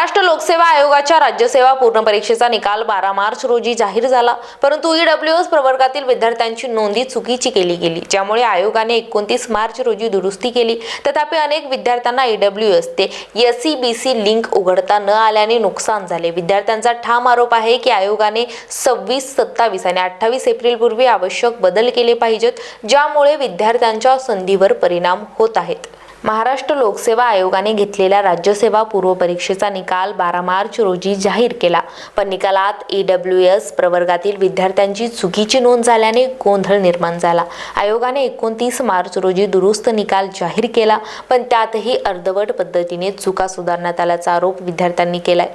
महाराष्ट्र लोकसेवा आयोगाच्या राज्यसेवा पूर्ण परीक्षेचा निकाल बारा मार्च रोजी जाहीर झाला. परंतु ईडब्ल्यू एस प्रवर्गातील विद्यार्थ्यांची नोंदी चुकीची केली गेली ज्यामुळे आयोगाने एकोणतीस मार्च रोजी दुरुस्ती केली. तथापि अनेक विद्यार्थ्यांना ईडब्ल्यू एस ते एस बी सी लिंक उघडता न आल्याने नुकसान झाले. विद्यार्थ्यांचा ठाम आरोप आहे की आयोगाने सव्वीस सत्तावीस आणि अठ्ठावीस एप्रिलपूर्वी आवश्यक बदल केले पाहिजेत ज्यामुळे विद्यार्थ्यांच्या संधीवर परिणाम होत आहेत. महाराष्ट्र लोकसेवा आयोगाने घेतलेल्या राज्यसेवा पूर्व परीक्षेचा निकाल बारा मार्च रोजी जाहीर केला. पण निकालात ई डब्ल्यू एस प्रवर्गातील विद्यार्थ्यांची चुकीची नोंद झाल्याने गोंधळ निर्माण झाला. आयोगाने एकोणतीस मार्च रोजी दुरुस्त निकाल जाहीर केला पण त्यातही अर्धवट पद्धतीने चुका सुधारण्यात आल्याचा आरोप विद्यार्थ्यांनी केलाय.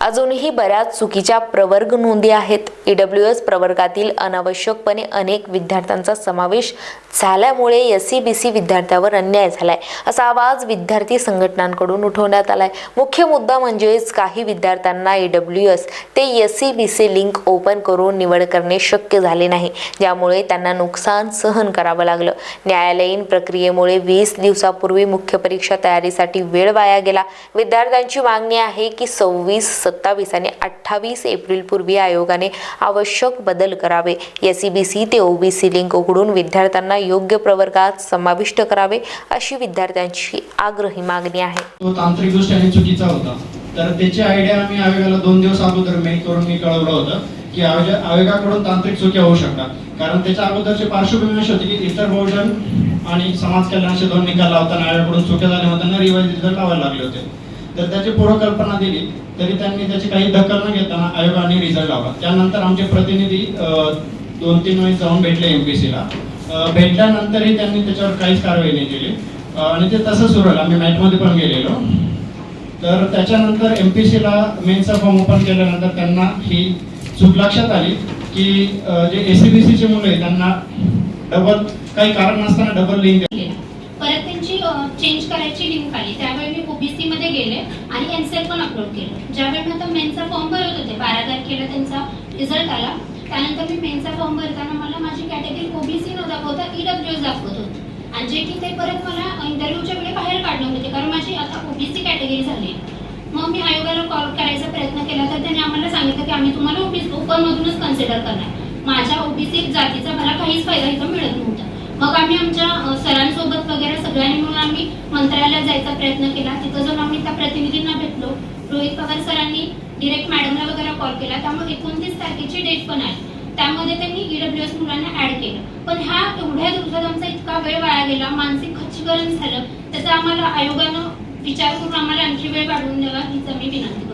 अजूनही बऱ्याच चुकीच्या प्रवर्ग नोंदी आहेत. ई डब्ल्यू एस प्रवर्गातील अनावश्यकपणे अनेक विद्यार्थ्यांचा समावेश झाल्यामुळे एस सी बी सी विद्यार्थ्यावर अन्याय झालाय असा आवाज विद्यार्थी संघटनांकडून उठवण्यात आलाय. मुख्य मुद्दा म्हणजेच काही विद्यार्थ्यांना ए डब्ल्यू एस ते S C B C link open करून निवड करणे शक्य झाले नाही. ज्यामुळे त्यांना नुकसान सहन करावं लागलं. न्यायालयीन प्रक्रियेमुळे वीस दिवसापूर्वी मुख्य परीक्षा तयारीसाठी वेळ वाया गेला. विद्यार्थ्यांची मागणी आहे की सव्वीस सत्तावीस आणि अठ्ठावीस एप्रिलपूर्वी आयोगाने आवश्यक बदल करावे. एस सी बी सी ते ओबीसी लिंक उघडून विद्यार्थ्यांना योग्य प्रवर्गात समाविष्ट करावे अशी विद्यार्थ्यांची आग्रही मागणी आहे. तो तांत्रिक दृष्ट्या चुकीचा होता. तर त्याची आयडिया आम्ही आयोगाला दोन दिवस अगोदर मेल करून मी कळवलं होतं की आयोगा- आयोगाकडून तांत्रिक चुक्या होऊ शकतात. कारण त्याच्या अगोदरची पार्श्वभूमी अशी होती की इतर बहुजन आणि समाज कल्याणाचे दोन निकाल लावताना आयोगाकडून चुक्या झाल्या होत्या त्यांना रिवाईज रिझल्ट लावायला लागले होते. तर त्याची पूर्वकल्पना दिली तरी त्यांनी त्याची काही दखल न घेताना आयोगाने रिझल्ट लावला. त्यानंतर आमचे प्रतिनिधी दोन तीन वेळेस जाऊन भेटले एमपीसीला भेटल्यानंतरही त्यांनी त्याच्यावर काहीच कारवाई नाही केली. आणि ते तसं सुरू राहिलं आम्ही मॅटमध्ये पण गेलेलो. तर त्याच्यानंतर एम पी सीला मेनचा फॉर्म ओपन केल्यानंतर त्यांना ही चूक लक्षात आली की जे एस सी बी सीचे मुलं आहेत त्यांना डबल काही कारण नसताना डबल लिंक परत त्यांची चेंज करायची लिंक आली. त्यावेळी मी ओबीसी मध्ये गेले आणि एनसेल पण अपलोड केलं. ज्यावेळी मी आता मेनचा फॉर्म भरत होते बारा तारखेला त्यांचा रिझल्ट आला. त्यानंतर मी मेनचा फॉर्म भरताना मला माझी कॅटेगरी ओबीसी न दाखवता ईडब्ल्यू एस दाखवत आणि जे की ते परत मला इंटरव्ह्यूच्या वेळी बाहेर काढलं होते कारण माझी आता ओबीसी कॅटेगरी झाली. मग मी आयोगाला कॉल करायचा प्रयत्न केला तर त्यांनी आम्हाला सांगितलं की आम्ही तुम्हाला ओबीसी ओपनमधूनच कन्सिडर करणार. माझ्या ओबीसी जातीचा मला काहीच फायदा इथं मिळत नव्हता. मग आम्ही आमच्या सरांसोबत वगैरे सगळ्यांनी मिळून आम्ही मंत्रालयात जायचा प्रयत्न केला. तिथं जाऊन आम्ही त्या प्रतिनिधींना भेटलो. रोहित पवार सरांनी डिरेक्ट मॅडमला वगैरे कॉल केला. त्यामुळे एकोणतीस तारखेची डेट पण आहे. त्यामध्ये त्यांनी ईडब्ल्यू एस मुलांना ऍड केलं. पण ह्या एवढ्या दिवसात आमचा इतका वेळ वाया गेला मानसिक खच्चीकरण झालं त्याचा आम्हाला आयोगानं विचार करून आम्हाला आणखी वेळ वाढवून द्यावा हीच आम्ही विनंती करतो.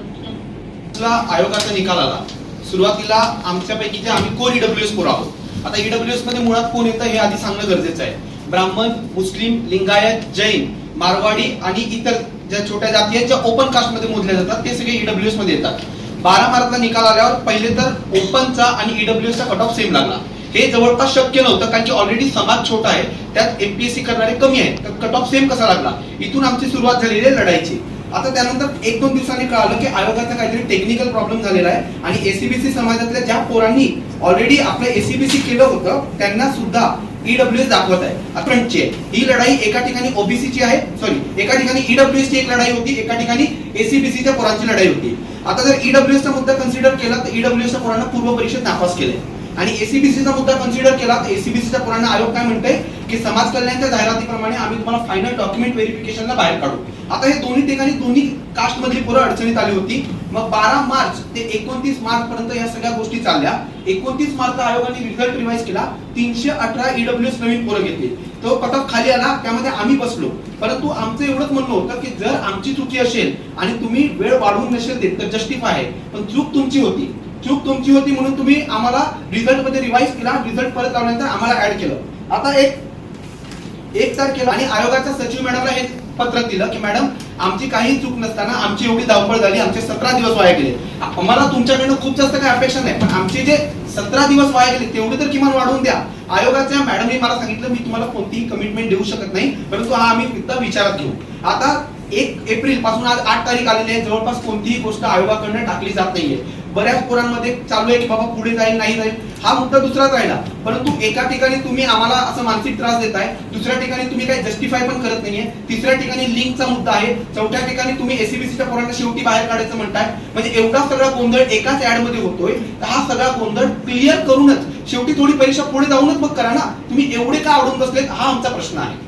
आयोगाचा निकाल आला. सुरुवातीला आमच्यापैकी जे आम्ही कोर ईडब्ल्यू एस कोर आहोत. आता ईडब्ल्यू एसमध्ये मुळात कोण येतं हे आधी सांगणं गरजेचं आहे. ब्राह्मण मुस्लिम लिंगायत जैन मारवाडी आणि इतर ज्या छोट्या जाती आहेत ज्या ओपन कास्टमध्ये मोजल्या जातात ते सगळे ईडब्ल्यू एसमध्ये येतात. बारा मार्कचा निकाल आल्यावर पहिले तर ओपनचा आणि ईडब्ल्यूचा कट ऑफ सेम लागला. हे जवळपास शक्य नव्हतं कारण की ऑलरेडी समाज छोटा आहे त्यात एमपीएससी करणारे कमी आहेत. तर कट ऑफ सेम कसा लागला? इथून आमची सुरुवात झालेली आहे लढाईची. आता त्यानंतर एक दोन दिवसांनी कळालं की आयोगाचा काहीतरी टेक्निकल प्रॉब्लेम झालेला आहे आणि एसीबीसी समाजातल्या ज्या पोरांनी ऑलरेडी आपलं एसीबीसी केलं होतं त्यांना सुद्धा ईडब्ल्यू एस दाखवत आहे. फ्रंटची आहे. ही लढाई एका ठिकाणी ओबीसीची आहे. सॉरी एका ठिकाणी ईडब्ल्यू ची एक लढाई होती एका ठिकाणी एसीबीसीच्या पोरांची लढाई होती. आता जर ईडब्ल्यूएसचा मुद्दा कन्सिडर केला तर ईडब्ल्यूएसच्या पोरांना पूर्व परीक्षेत नापास केलंय. आणि एसीबीसीचा मुद्दा कन्सिडर केला तर एसीबीसीच्या पोरांना आयोग काय म्हणतंय? की समाज कल्याणच्या जाहिरातीप्रमाणे आम्ही तुम्हाला फायनल डॉक्युमेंट व्हेरिफिकेशनला बाहेर काढू. आता हे दोन्ही ठिकाणी दोन्ही कास्ट मधली पोरं अडचणीत आली होती. मग बारा मार्च ते एकोणतीस मार्च पर्यंत या सगळ्या गोष्टी चालल्या. एकोणतीस मार्च आयोगाने रिझल्ट रिवाइज केला. तीनशे अठरा ईडब्ल्यू नवीन पोरं घेतली. तो कट खाली आला त्यामध्ये आम्ही बसलो. परंतु आमचं एवढंच म्हणणं होतं की जर आमची चुकी असेल आणि तुम्ही वेळ वाढवून नसेल देत तर जस्टिफाय आहे. पण चूक तुमची होती. चूक तुमची होती म्हणून तुम्ही आम्हाला रिझल्टमध्ये रिवाइज केला रिझल्ट परत लावल्यानंतर आम्हाला ऍड केलं. आता एक एक तारखेला आणि आयोगाच्या सचिव मॅडमला हे पत्र दिलं की मॅडम आमची काही चूक नसताना आमची एवढी धावपळ झाली आमचे सतरा दिवस वाया गेले. आम्हाला तुमच्याकडनं खूप जास्त काही अपेक्षा नाही पण आमचे जे सतरा दिवस वाया गेले तेवढे तर किमान वाढवून द्या. आयोगाच्या मॅडमने मला सांगितलं मी तुम्हाला कोणतीही कमिटमेंट देऊ शकत नाही परंतु हा आम्ही फक्त विचारात घेऊ. आता एक एप्रिलपासून आज आठ तारीख आलेली आहे जवळपास कोणतीही गोष्ट आयोगाकडनं टाकली जात नाहीये. बऱ्याच पोरांमध्ये चालू आहे की बाबा पुढे जाईल नाही जाईल हा मुद्दा दुसराच राहिला. परंतु एका ठिकाणी तुम्ही आम्हाला असं मानसिक त्रास देताय दुसऱ्या ठिकाणी तुम्ही काही जस्टिफाय पण करत नाहीये. तिसऱ्या ठिकाणी लिंकचा मुद्दा आहे. चौथ्या ठिकाणी तुम्ही एसीबीसीच्या पोरांना शेवटी बाहेर काढायचं म्हणताय. म्हणजे एवढा सगळा गोंधळ एकाच ऍडमध्ये होतोय. तर हा सगळा गोंधळ क्लिअर करूनच शेवटी थोडी परीक्षा पुढे जाऊनच मग करा ना. तुम्ही एवढे का आवडून बसलेत? हा आमचा प्रश्न आहे.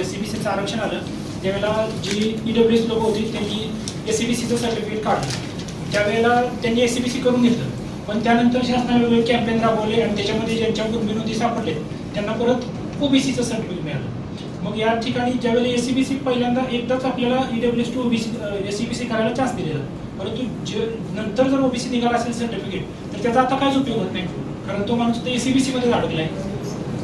एसीबीसीचं आरक्षण आलं. त्यावेळेला जी ई लोक होती त्यांनी एसीबीसीचं सर्टिफिकेट काढलं. त्यावेळेला त्यांनी एसीबीसी सी बी सी करून घेतलं. पण त्यानंतर शासनाने वेगवेगळे कॅम्पेन राबवले आणि त्याच्यामध्ये ज्यांच्या गुणबिनोदी सापडले त्यांना परत ओबीसीचं सर्टिफिकेट मिळालं. मग या ठिकाणी ज्यावेळेला एसीबीसी सी बी सी पहिल्यांदा एकदाच आपल्याला E W S to OBC SEBC C B C करायला चान्स दिलेला. परंतु जे नंतर जर ओबीसी निघाला असेल सर्टिफिकेट तर त्याचा आता काहीच उपयोग होत नाही. कारण तो माणूस एस सी बी अडकलाय.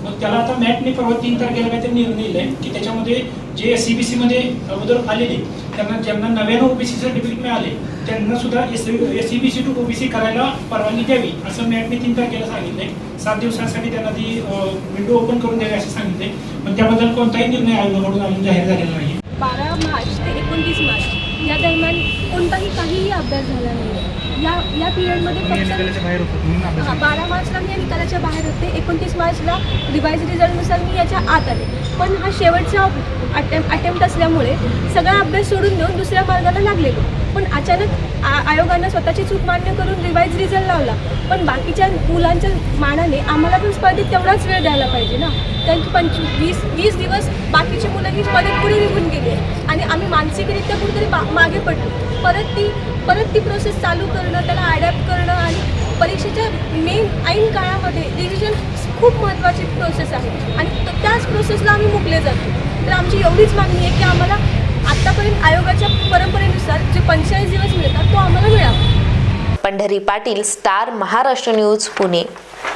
मग त्याला आता मॅटने परवा तीन तारखेला काहीतरी निर्णय दिलाय की त्याच्यामध्ये जे एस सी बी मध्ये अगोदर आलेले त्यांना ज्यांना नव्यानं ओबीसी सर्टिफिकेट मिळाले त्यांना सुद्धा S C B C to OBC करायला परवानगी द्यावी असं मॅटने तीन तारखेला सांगितलंय. सात दिवसांसाठी त्यांना ती विंडो ओपन करून द्यावी असं सांगितलंय. पण त्याबद्दल कोणताही निर्णय आयोगाकडून अजून जाहीर झालेला नाही बारा मार्च ते एकोणतीस मार्च या दरम्यान कोणताही काहीही अभ्यास झाला नाही या या पिरियडमध्ये फक्त हां बारा मार्चला मी या निकालाच्या बाहेर होते. एकोणतीस मार्चला रिवाईज रिझल्टनुसार मी याच्या आत आले. पण हा शेवटचा अटेम्प अटेम्प्ट असल्यामुळे सगळा अभ्यास सोडून देऊन दुसऱ्या मार्गाला लागलेलो. पण अचानक आ आयोगानं स्वतःची चूक मान्य करून रिवाईज रिझल्ट लावला. पण बाकीच्या मुलांच्या मानाने आम्हाला पण स्पर्धेत तेवढाच वेळ द्यायला पाहिजे ना. कारण की पंचवीस वीस वीस दिवस बाकीची मुलं ही स्पर्धेत पुढे निघून गेली. आहे. आणि आम्ही मानसिकरित्या कुठेतरी बा मागे पडलो. परत ती परत ती प्रोसेस चालू करणं त्याला अडॅप्ट करणं आणि परीक्षेच्या मेन ऐन काळामध्ये रिव्हिजन खूप महत्त्वाची प्रोसेस आहे. आणि त्याच प्रोसेसला आम्ही मुकले जातो. तर आमची एवढीच मागणी आहे की आम्हाला आत्तापर्यंत आयोगाच्या परंपरेनुसार जे पंचेचाळीस दिवस मिळतात तो आम्हाला मिळावा. Pandhari Patil Star Maharashtra news Pune.